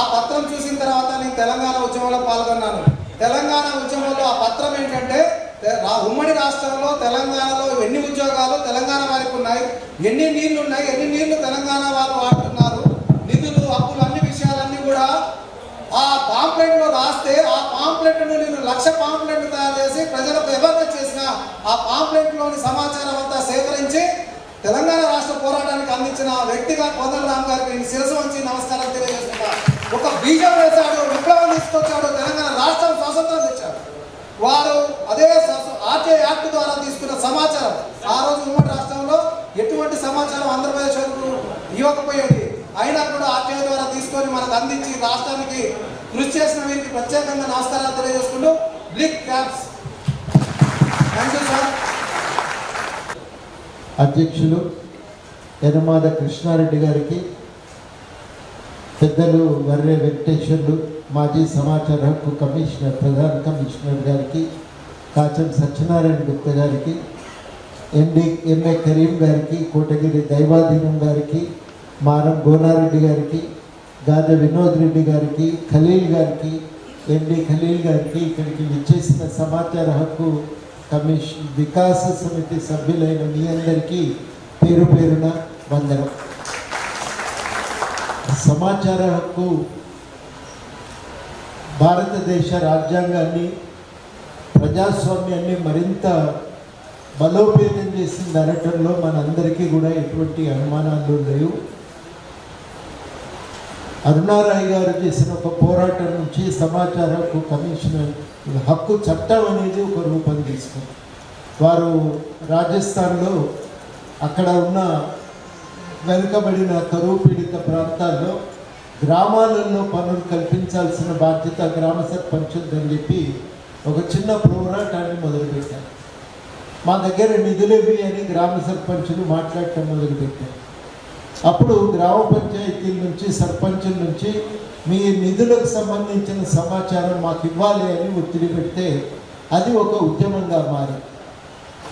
ఆ పత్రం చూసిన తర్వాత నేను తెలంగాణ ఉద్యమంలో పాల్గొన్నాను. తెలంగాణ ఉద్యమంలో ఆ పత్రం ఏంటంటే ఉమ్మడి రాష్ట్రంలో తెలంగాణలో ఎన్ని ఉద్యోగాలు తెలంగాణ వారికి ఉన్నాయి ఎన్ని నీళ్ళు ఉన్నాయి ఎన్ని నీళ్ళు తెలంగాణ వాళ్ళు వాడుతున్నారు నిధులు అప్పులు అన్ని విషయాలన్నీ కూడా ఆ పాంప్లెట్లో రాస్తే ఆ పాంప్లెట్ను నేను లక్ష పాంప్లెట్ తయారు చేసి ప్రజలకు ఎవరిన చేసిన ఆ పాంప్లెట్లోని సమాచారం అంతా సేకరించి తెలంగాణ రాష్ట్ర పోరాటానికి అందించిన వ్యక్తిగా కోదండ రామ్ గారికి నేను శిరసు వంచి నమస్కారం తెలియజేస్తున్నాను ఒక బీజం వేశాడు విప్లవం తీసుకొచ్చాడు తెలంగాణ రాష్ట్రం స్వాతంత్రం తెచ్చాడు. వారు అదే ఆర్కే యాక్ట్ ద్వారా తీసుకున్న సమాచారం. ఆ రోజు ఉమ్మడి రాష్ట్రంలో ఎటువంటి సమాచారం ఆంధ్రప్రదేశ్ వరకు ఇవ్వకపోయేది. అయినా కూడా ఆర్టీఐ ద్వారా తీసుకొని మనకు అందించి రాష్ట్రానికి కృషి చేసిన వీరికి ప్రత్యేకంగా నమస్కారాలు తెలియజేసుకుంటూ బ్లిక్ క్యాప్స్. థ్యాంక్ యూ సార్ అధ్యక్షులు యనమాద కృష్ణారెడ్డి గారికి పెద్దలు వర్రే వెంకటేశ్వర్లు మాజీ సమాచార హక్కు కమిషనర్ ప్రధాన కమిషనర్ గారికి కాచం సత్యనారాయణ గుప్త గారికి ఎండి ఎంఏ కరీం గారికి కోటగిరి దైవాధీనం గారికి మారం గోనారెడ్డి గారికి గాజ వినోద్ రెడ్డి గారికి ఖలీల్ గారికి ఎండి ఖలీల్ గారికి ఇక్కడికి విచ్చేసిన సమాచార హక్కు కమిషన్ వికాస సమితి సభ్యులైన మీ అందరికీ పేరు పేరున వందనం. సమాచార హక్కు భారతదేశ రాజ్యాంగాన్ని ప్రజాస్వామ్యాన్ని మరింత బలోపేతం చేసింది అనటంలో మనందరికీ కూడా ఎటువంటి అనుమానాలు లేవు. అరుణారాయ్ గారు చేసిన ఒక పోరాటం నుంచి సమాచార హక్కు కమిషన్ హక్కు చట్టం అనేది ఒక రూపం తీసుకుంది. వారు రాజస్థాన్లో అక్కడ ఉన్న వెనుకబడిన కరువు పీడిత ప్రాంతాల్లో గ్రామాలలో పనులు కల్పించాల్సిన బాధ్యత గ్రామ సర్పంచులని చెప్పి ఒక చిన్న పోరాటాన్ని మొదలుపెట్టారు. మా దగ్గర నిధులేవి అని గ్రామ సర్పంచులు మాట్లాడటం మొదలుపెట్టారు. అప్పుడు గ్రామ పంచాయతీల నుంచి సర్పంచుల నుంచి మీ నిధులకు సంబంధించిన సమాచారం మాకు ఇవ్వాలి అని ఒత్తిడి పెడితే అది ఒక ఉద్యమంగా మారింది.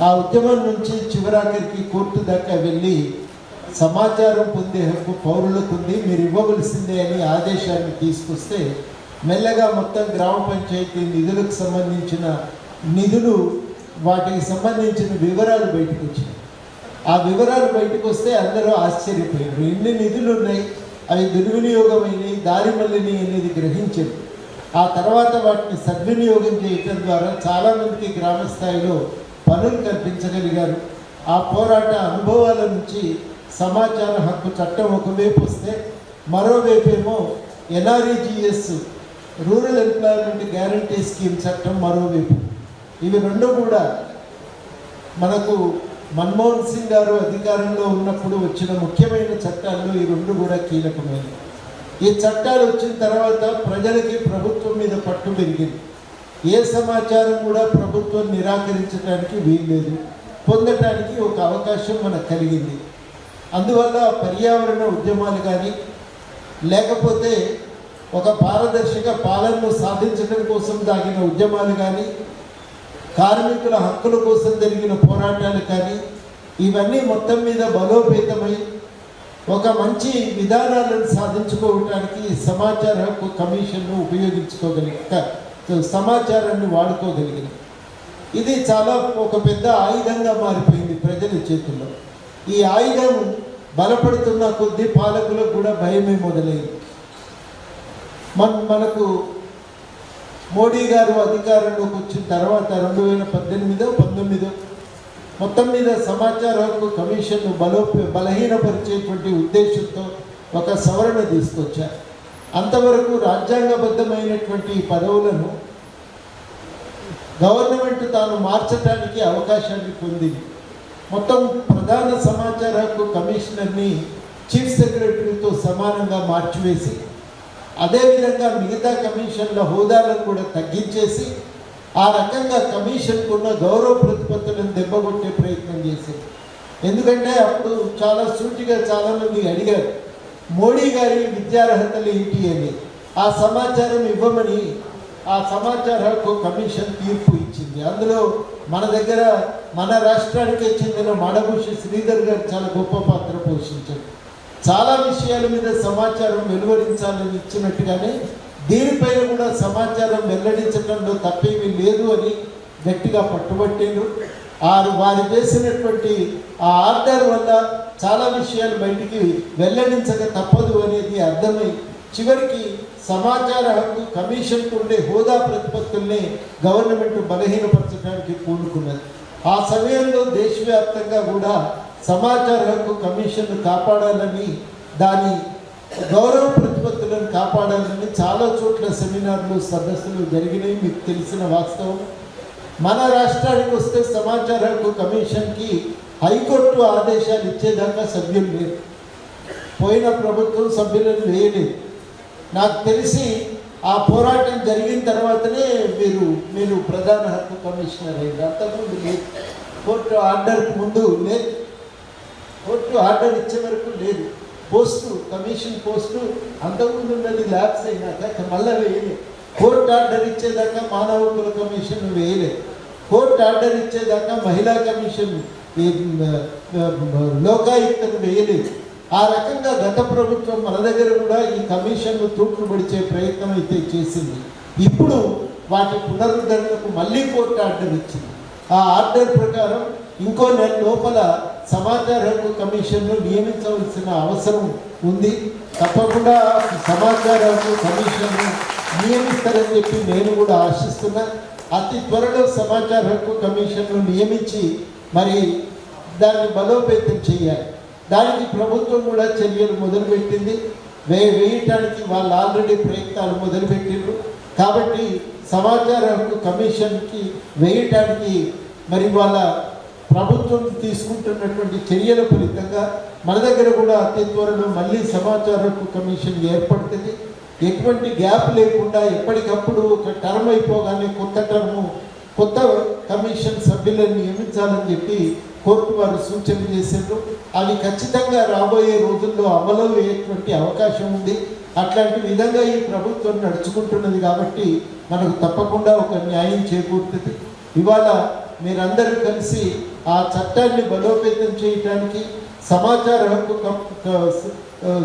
ఆ ఉద్యమం నుంచి చివరాఖరికి కోర్టు దాకా వెళ్ళి సమాచారం పొందే హక్కు పౌరులకు ఉంది. మీరు ఇవ్వవలసిందే అని ఆదేశాన్ని తీసుకొస్తే మెల్లగా మొత్తం గ్రామ పంచాయతీ నిధులకు సంబంధించిన నిధులు వాటికి సంబంధించిన వివరాలు బయటకు వచ్చినాయి. ఆ వివరాలు బయటకు వస్తే అందరూ ఆశ్చర్యపోయారు ఎన్ని నిధులు ఉన్నాయి? అవి దుర్వినియోగమైనవి దారిమల్లిని అనేది గ్రహించారు. ఆ తర్వాత వాటిని సద్వినియోగం చేయటం ద్వారా చాలామందికి గ్రామ స్థాయిలో పనులు కల్పించగలిగారు. ఆ పోరాట అనుభవాల నుంచి సమాచార హక్కు చట్టం ఒకవైపు వస్తే మరోవైపు ఏమో NREGS rural employment guarantee scheme చట్టం మరోవైపు. ఇవి రెండు కూడా మనకు మన్మోహన్ సింగ్ గారు అధికారంలో ఉన్నప్పుడు వచ్చిన ముఖ్యమైన చట్టాల్లో ఈ రెండు కూడా కీలకమైనవి. ఈ చట్టాలు వచ్చిన తర్వాత ప్రజలకి ప్రభుత్వం మీద పట్టు పెరిగింది. ఏ సమాచారం కూడా ప్రభుత్వం నిరాకరించడానికి వీల్లేదు. పొందటానికి ఒక అవకాశం మనకు కలిగింది. అందువల్ల పర్యావరణ ఉద్యమాలు కానీ లేకపోతే ఒక పారదర్శక పాలనను సాధించడం కోసం దాగిన ఉద్యమాలు కానీ కార్మికుల హక్కుల కోసం జరిగిన పోరాటాలు కానీ ఇవన్నీ మొత్తం మీద బలోపేతమై ఒక మంచి విధానాలను సాధించుకోవడానికి సమాచార హక్కు కమిషన్ను ఉపయోగించుకోగలిగ సమాచారాన్ని వాడుకోగలిగిన. ఇది చాలా ఒక పెద్ద ఆయుధంగా మారిపోయింది ప్రజల చేతుల్లో. ఈ ఆయుధం బలపడుతున్న కొద్దీ పాలకులకు కూడా భయమే మొదలైంది. మన మనకు మోడీ గారు అధికారంలోకి వచ్చిన తర్వాత రెండు వేల పద్దెనిమిదో పంతొమ్మిదో మొత్తం మీద సమాచార హక్కు కమిషన్ను బలో బలహీనపరిచేటువంటి ఉద్దేశంతో ఒక సవరణ తీసుకొచ్చారు అంతవరకు రాజ్యాంగబద్ధమైనటువంటి పదవులను గవర్నమెంట్ తాను మార్చడానికి అవకాశాన్ని పొందింది. మొత్తం ప్రధాన సమాచార హక్కు కమిషనర్ని చీఫ్ సెక్రటరీతో సమానంగా మార్చివేసి అదేవిధంగా మిగతా కమిషన్ల హోదాలను కూడా తగ్గించేసి ఆ రకంగా కమిషన్కు ఉన్న గౌరవ ప్రతిపత్తులను దెబ్బకొట్టే ప్రయత్నం చేసింది. ఎందుకంటే అప్పుడు చాలా సూటిగా చాలామంది అడిగారు మోడీ గారి విద్యార్హతలు ఏంటి అని. ఆ సమాచారం ఇవ్వమని ఆ సమాచార హక్కు కమిషన్ తీర్పు ఇచ్చింది అందులో మన దగ్గర మన రాష్ట్రానికి చెందిన మడభూషి శ్రీధర్ గారు చాలా గొప్ప పాత్ర పోషించారు. చాలా విషయాల మీద సమాచారం వెలువరించాలని ఇచ్చినట్టుగానే దీనిపైన కూడా సమాచారం వెల్లడించడంలో తప్పేమీ లేదు అని గట్టిగా పట్టుబట్టిండ్రు వారు వారు చేసినటువంటి ఆ ఆర్డర్ వల్ల చాలా విషయాలు బయటికి వెల్లడించక తప్పదు అనేది అర్థమై చివరికి సమాచార హక్కు కమిషన్కు ఉండే హోదా ప్రతిపత్తుల్ని గవర్నమెంట్ బలహీనపరచడానికి పూనుకున్నది. ఆ సమయంలో దేశవ్యాప్తంగా కూడా సమాచార హక్కు కమిషన్ కాపాడాలని దాని గౌరవ ప్రతిపత్తులను కాపాడాలని చాలా చోట్ల సెమినార్లు సదస్సులు జరిగినాయి మీకు తెలిసిన వాస్తవం. మన రాష్ట్రానికి వస్తే సమాచార హక్కు కమిషన్కి హైకోర్టు ఆదేశాలు ఇచ్చేదాకా సభ్యులు లేరు. పోయిన ప్రభుత్వం సభ్యులను వేయలేదు. నాకు తెలిసి ఆ పోరాటం జరిగిన తర్వాతనే మీరు మీరు ప్రధాన హక్కు కమిషనర్ అయ్యారు. అంతకుముందు లేదు కోర్టు ఆర్డర్కి ముందు లేదు. కోర్టు ఆర్డర్ ఇచ్చే వరకు లేదు. పోస్టు కమిషన్ పోస్టు అంతకుముందు ఉన్నది ల్యాబ్స్ అయినాక మళ్ళీ వేయలేదు కోర్టు ఆర్డర్ ఇచ్చేదాకా మానవ హక్కుల కమిషన్ వేయలేదు కోర్టు ఆర్డర్ ఇచ్చేదాకా మహిళా కమిషన్ లోకాయుక్తను వేయలేదు. ఆ రకంగా గత ప్రభుత్వం మన దగ్గర కూడా ఈ కమిషన్లు తూట్లు పడిచే ప్రయత్నం అయితే చేసింది. ఇప్పుడు వాటి పునరుద్ధరణకు మళ్ళీ కోర్టు ఆర్డర్ ఇచ్చింది. ఆ ఆర్డర్ ప్రకారం ఇంకో నెల లోపల సమాచార హక్కు కమిషన్ను నియమించవలసిన అవసరం ఉంది. తప్పకుండా సమాచార హక్కు కమిషన్ను నియమిస్తారని చెప్పి నేను కూడా ఆశిస్తున్నా. అతి త్వరలో సమాచార హక్కు కమిషన్ను నియమించి మరి దాన్ని బలోపేతం చేయాలి. దానికి ప్రభుత్వం కూడా చర్యలు మొదలుపెట్టింది. వే వేయటానికి వాళ్ళు ఆల్రెడీ ప్రయత్నాలు మొదలుపెట్టిండ్రు. కాబట్టి సమాచార హక్కు కమిషన్కి వేయటానికి మరి వాళ్ళ ప్రభుత్వం తీసుకుంటున్నటువంటి చర్యల ఫలితంగా మన దగ్గర కూడా అతి త్వరలో మళ్ళీ సమాచార హక్కు కమిషన్ ఏర్పడుతుంది. ఎటువంటి గ్యాప్ లేకుండా ఎప్పటికప్పుడు ఒక టర్మ్ అయిపోగానే కొత్త టర్ము కొత్త కమిషన్ సభ్యులను నియమించాలని చెప్పి కోర్టు వారు సూచన చేశారు అది ఖచ్చితంగా రాబోయే రోజుల్లో అమలయ్యేటువంటి అయ్యేటువంటి అవకాశం ఉంది. అట్లాంటి విధంగా ఈ ప్రభుత్వం నడుచుకుంటున్నది కాబట్టి మనకు తప్పకుండా ఒక న్యాయం చేకూరుతుంది. ఇవాళ మీరందరూ కలిసి ఆ చట్టాన్ని బలోపేతం చేయటానికి సమాచార హక్కు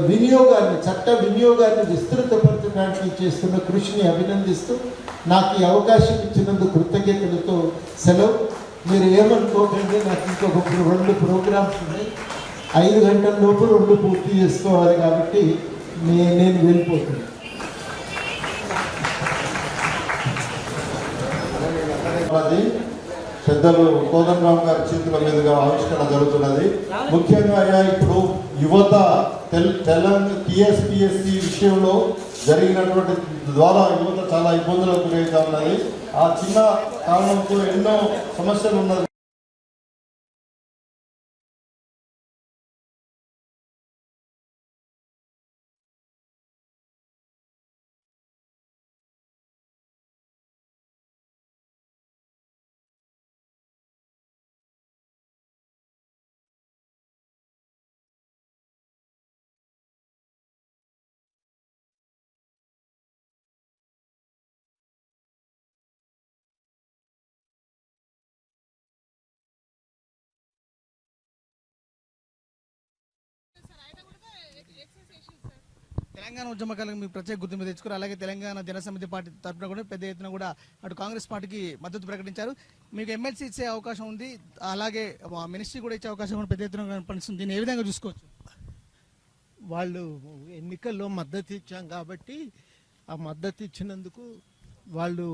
వినియోగాన్ని చట్ట వినియోగాన్ని విస్తృతపరచడానికి చేస్తున్న కృషిని అభినందిస్తూ నాకు ఈ అవకాశం ఇచ్చినందుకు కృతజ్ఞతలతో సెలవు. మీరు ఏమనుకోకండి నాకు ఇంకొక రెండు ప్రోగ్రామ్స్ ఉన్నాయి. ఐదు గంటల లోపు రెండు పూర్తి చేసుకోవాలి కాబట్టి నేను నేను వెళ్ళిపోతున్నాను అది పెద్దలు కోదండరామ్ గారి చేతుల మీదుగా ఆవిష్కరణ జరుగుతున్నది. ముఖ్యంగా అయ్యా ఇప్పుడు యువత తెల్ తెలంగాణ టిఎస్పిఎస్సి విషయంలో జరిగినటువంటి ద్వారా యువత చాలా ఇబ్బందులకు గురవుతా ఉన్నది. ఆ చిన్న కారణంతో ఎన్నో సమస్యలు ఉన్నది. తెలంగాణ ఉద్యమకాలకు మీ ప్రత్యేక గుర్తింపు తెచ్చుకోరు. అలాగే తెలంగాణ జనసమితి పార్టీ తరఫున కూడా పెద్ద ఎత్తున కూడా అటు కాంగ్రెస్ పార్టీకి మద్దతు ప్రకటించారు. మీకు ఎమ్మెల్సీ ఇచ్చే అవకాశం ఉంది. అలాగే మినిస్ట్రీ కూడా ఇచ్చే అవకాశం కూడా పెద్ద ఎత్తున కనిపిస్తుంది దీన్ని ఏ విధంగా చూసుకోవచ్చు? వాళ్ళు ఎన్నికల్లో మద్దతు ఇచ్చాం కాబట్టి ఆ మద్దతు ఇచ్చినందుకు వాళ్ళు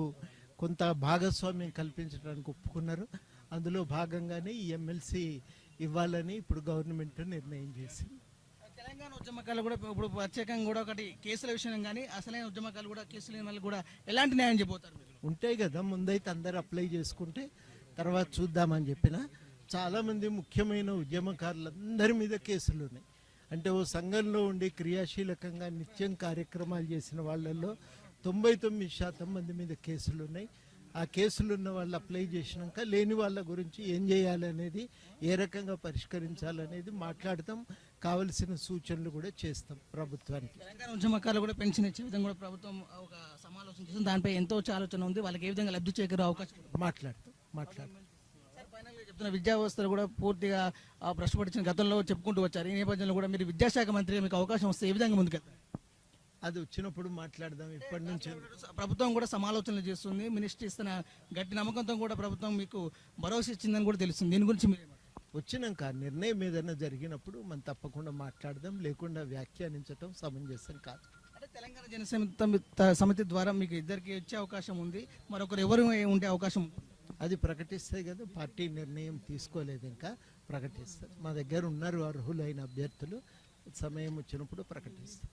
కొంత భాగస్వామ్యం కల్పించడానికి ఒప్పుకున్నారు. అందులో భాగంగానే ఈ ఎమ్మెల్సీ ఇవ్వాలని ఇప్పుడు గవర్నమెంట్ నిర్ణయం చేసింది. ఉద్యమకాలు కూడా ఇప్పుడు ప్రత్యేకంగా కూడా ఒకటి కేసుల విషయం కానీ అసలైన ఉద్యమకాలు కూడా కేసులు లేని వాళ్ళు కూడా ఎలాంటి న్యాయం చెప్పబోతారు మీరు? ఉంటాయి కదా ముందైతే అందరు అప్లై చేసుకుంటే తర్వాత చూద్దామని చెప్పిన చాలామంది ముఖ్యమైన ఉద్యమకారులందరి మీద కేసులు ఉన్నాయి. అంటే ఓ సంఘంలో ఉండి క్రియాశీలకంగా నిత్యం కార్యక్రమాలు చేసిన వాళ్ళల్లో తొంభై తొమ్మిది శాతం మంది మీద కేసులు ఉన్నాయి. ఆ కేసులు ఉన్న వాళ్ళు అప్లై చేసినాక లేని వాళ్ళ గురించి ఏం చేయాలనేది ఏ రకంగా పరిష్కరించాలనేది మాట్లాడతాం. కావలసిన సూచనలు కూడా చేస్తాం ప్రభుత్వానికి. తెలంగాణ ఉద్యమకాలు కూడా పెన్షన్ ఇచ్చే విధంగా కూడా ప్రభుత్వం ఒక సమాలోచన చేస్తుంది. దానిపై ఎంతో ఆలోచన ఉంది. వాళ్ళకి ఏ విధంగా లబ్ధి చేకూరే అవకాశం మాట్లాడతాం మాట్లాడతాం. చెప్తున్న విద్యా వ్యవస్థలు కూడా పూర్తిగా ఆ, భ్రష్టుపట్టించిన గతంలో చెప్పుకుంటూ వచ్చారు. ఈ నేపథ్యంలో కూడా మీరు విద్యాశాఖ మంత్రిగా మీకు అవకాశం వస్తే ఏ విధంగా ముందుకెళ్తారు? అది వచ్చినప్పుడు మాట్లాడదాం ఇప్పటి నుంచి. ప్రభుత్వం కూడా సమాలోచనలు చేస్తుంది. మినిస్ట్రీ ఇస్తున్న గట్టి నమ్మకంతో కూడా ప్రభుత్వం మీకు భరోసా ఇచ్చిందని కూడా తెలుస్తుంది. దీని గురించి మీరు? వచ్చినాక నిర్ణయం ఏదైనా జరిగినప్పుడు మనం తప్పకుండా మాట్లాడదాం లేకుండా వ్యాఖ్యానించటం సమంజసం కాదు. అంటే తెలంగాణ జనసమితి సమితి ద్వారా మీకు ఇద్దరికి వచ్చే అవకాశం ఉంది. మరొకరు ఎవరు ఉండే అవకాశం అది ప్రకటిస్తే కదా పార్టీ నిర్ణయం తీసుకోలేదు ఇంకా ప్రకటిస్తారు. మా దగ్గర ఉన్నారు అర్హులైన అభ్యర్థులు సమయం వచ్చినప్పుడు ప్రకటిస్తాం